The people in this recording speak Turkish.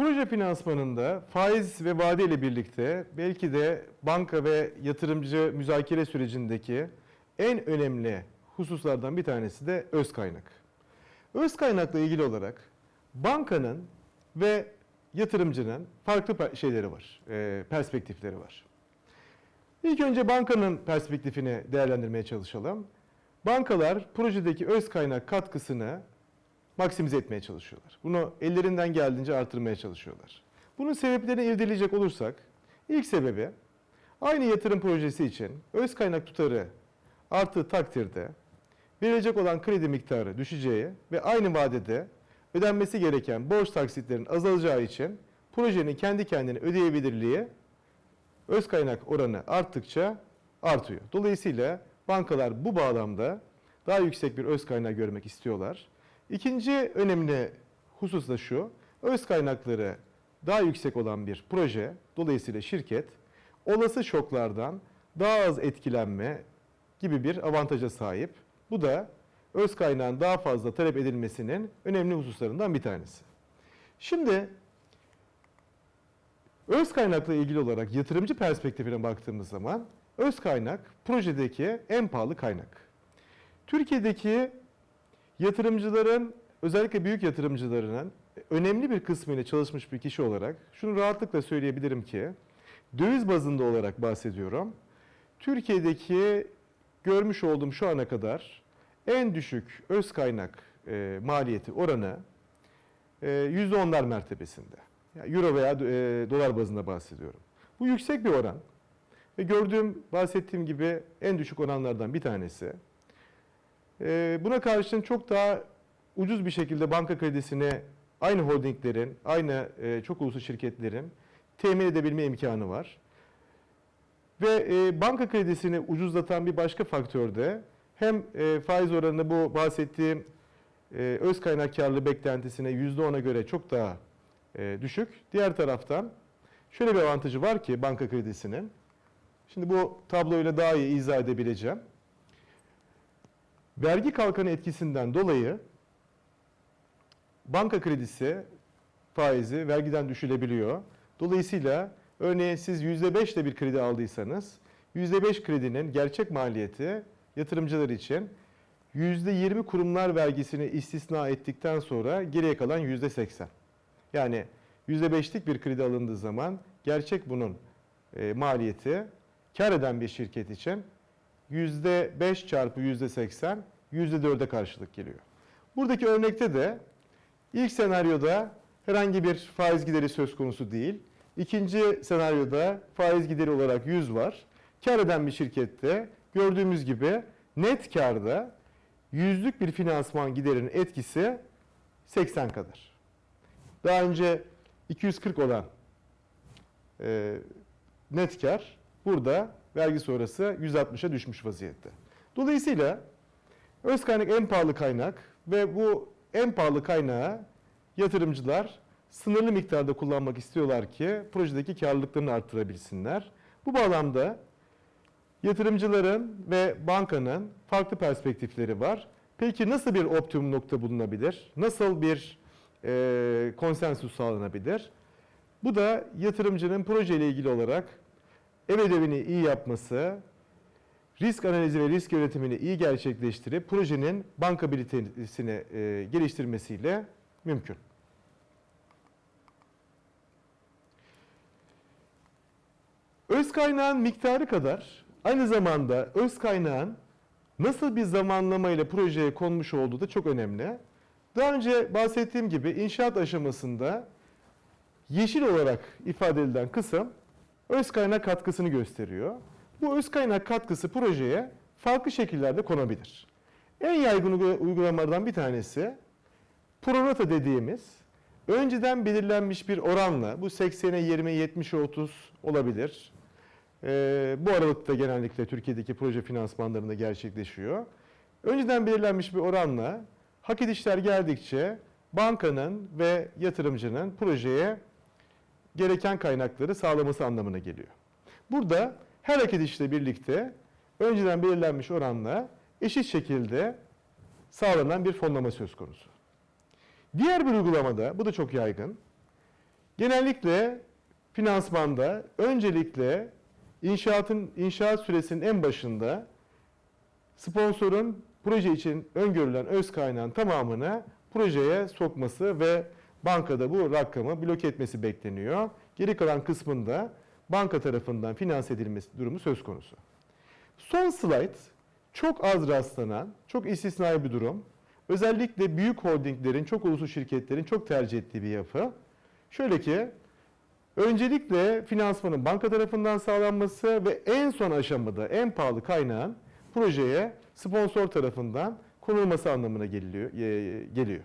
Proje finansmanında faiz ve vade ile birlikte belki de banka ve yatırımcı müzakere sürecindeki en önemli hususlardan bir tanesi de öz kaynak. Öz kaynakla ilgili olarak bankanın ve yatırımcının farklı şeyleri var, e, perspektifleri var. İlk önce bankanın perspektifini değerlendirmeye çalışalım. Bankalar projedeki öz kaynak katkısını maksimize etmeye çalışıyorlar. Bunu ellerinden geldiğince artırmaya çalışıyorlar. Bunun sebeplerini irdeleyecek olursak, ilk sebebi aynı yatırım projesi için öz kaynak tutarı arttığı takdirde verilecek olan kredi miktarı düşeceği ve aynı vadede ödenmesi gereken borç taksitlerin azalacağı için projenin kendi kendine ödeyebilirliği öz kaynak oranı arttıkça artıyor. Dolayısıyla bankalar bu bağlamda daha yüksek bir öz kaynağı görmek istiyorlar. İkinci önemli husus da şu, öz kaynakları daha yüksek olan bir proje, dolayısıyla şirket olası şoklardan daha az etkilenme gibi bir avantaja sahip. Bu da öz kaynağın daha fazla talep edilmesinin önemli hususlarından bir tanesi. Şimdi öz kaynakla ilgili olarak yatırımcı perspektifine baktığımız zaman öz kaynak projedeki en pahalı kaynak. Türkiye'deki yatırımcıların özellikle büyük yatırımcılarının önemli bir kısmıyla çalışmış bir kişi olarak şunu rahatlıkla söyleyebilirim ki döviz bazında olarak bahsediyorum. Türkiye'deki görmüş olduğum şu ana kadar en düşük öz kaynak e, maliyeti oranı e, %10'lar mertebesinde. Yani Euro veya e, dolar bazında bahsediyorum. Bu yüksek bir oran ve gördüğüm, bahsettiğim gibi en düşük oranlardan bir tanesi. E, buna karşın çok daha ucuz bir şekilde banka kredisini aynı holdinglerin, aynı e, çok uluslu şirketlerin temin edebilme imkanı var. Ve e, banka kredisini ucuzlatan bir başka faktör de hem e, faiz oranını bu bahsettiğim öz kaynak karlılığı beklentisine %10'a göre çok daha düşük. Diğer taraftan şöyle bir avantajı var ki banka kredisinin. Şimdi bu tabloyla daha iyi izah edebileceğim. Vergi kalkanı etkisinden dolayı banka kredisi faizi vergiden düşülebiliyor. Dolayısıyla örneğin siz %5 ile bir kredi aldıysanız %5 kredinin gerçek maliyeti yatırımcılar için %20 kurumlar vergisini istisna ettikten sonra geriye kalan %80. Yani %5'lik bir kredi alındığı zaman gerçek bunun e, maliyeti kar eden bir şirket için %5 çarpı %80 %4'e karşılık geliyor. Buradaki örnekte de ilk senaryoda herhangi bir faiz gideri söz konusu değil. İkinci senaryoda faiz gideri olarak 100 var. Kar eden bir şirkette gördüğümüz gibi net karda yüzlük bir finansman giderinin etkisi 80 kadar. Daha önce 240 olan e, net kar burada vergi sonrası 160'a düşmüş vaziyette. Dolayısıyla öz kaynak en pahalı kaynak ve bu en pahalı kaynağı yatırımcılar sınırlı miktarda kullanmak istiyorlar ki projedeki karlılıklarını arttırabilsinler. Bu bağlamda yatırımcıların ve bankanın farklı perspektifleri var. Peki nasıl bir optimum nokta bulunabilir? Nasıl bir e, konsensus sağlanabilir? Bu da yatırımcının projeyle ilgili olarak ev ödevini iyi yapması, risk analizi ve risk yönetimini iyi gerçekleştirip projenin bankabilitesini e, geliştirmesiyle mümkün. Öz kaynağın miktarı kadar aynı zamanda öz kaynağın nasıl bir zamanlama ile projeye konmuş olduğu da çok önemli. Daha önce bahsettiğim gibi inşaat aşamasında yeşil olarak ifade edilen kısım öz kaynak katkısını gösteriyor. Bu öz kaynak katkısı projeye farklı şekillerde konabilir. En yaygın uygula- uygulamalardan bir tanesi prorata dediğimiz önceden belirlenmiş bir oranla bu 80'e 20, 70'e 30 olabilir. Ee, bu aralıkta genellikle Türkiye'deki proje finansmanlarında gerçekleşiyor. Önceden belirlenmiş bir oranla hak edişler geldikçe bankanın ve yatırımcının projeye gereken kaynakları sağlaması anlamına geliyor. Burada her hak edişle birlikte önceden belirlenmiş oranla eşit şekilde sağlanan bir fonlama söz konusu. Diğer bir uygulamada, bu da çok yaygın, Genellikle finansmanda öncelikle inşaatın inşaat süresinin en başında sponsorun proje için öngörülen öz kaynağın tamamını projeye sokması ve bankada bu rakamı blok etmesi bekleniyor. Geri kalan kısmında banka tarafından finanse edilmesi durumu söz konusu. Son slide çok az rastlanan, çok istisnai bir durum. Özellikle büyük holdinglerin, çok uluslu şirketlerin çok tercih ettiği bir yapı. Şöyle ki, öncelikle finansmanın banka tarafından sağlanması ve en son aşamada en pahalı kaynağın projeye sponsor tarafından konulması anlamına e, geliyor.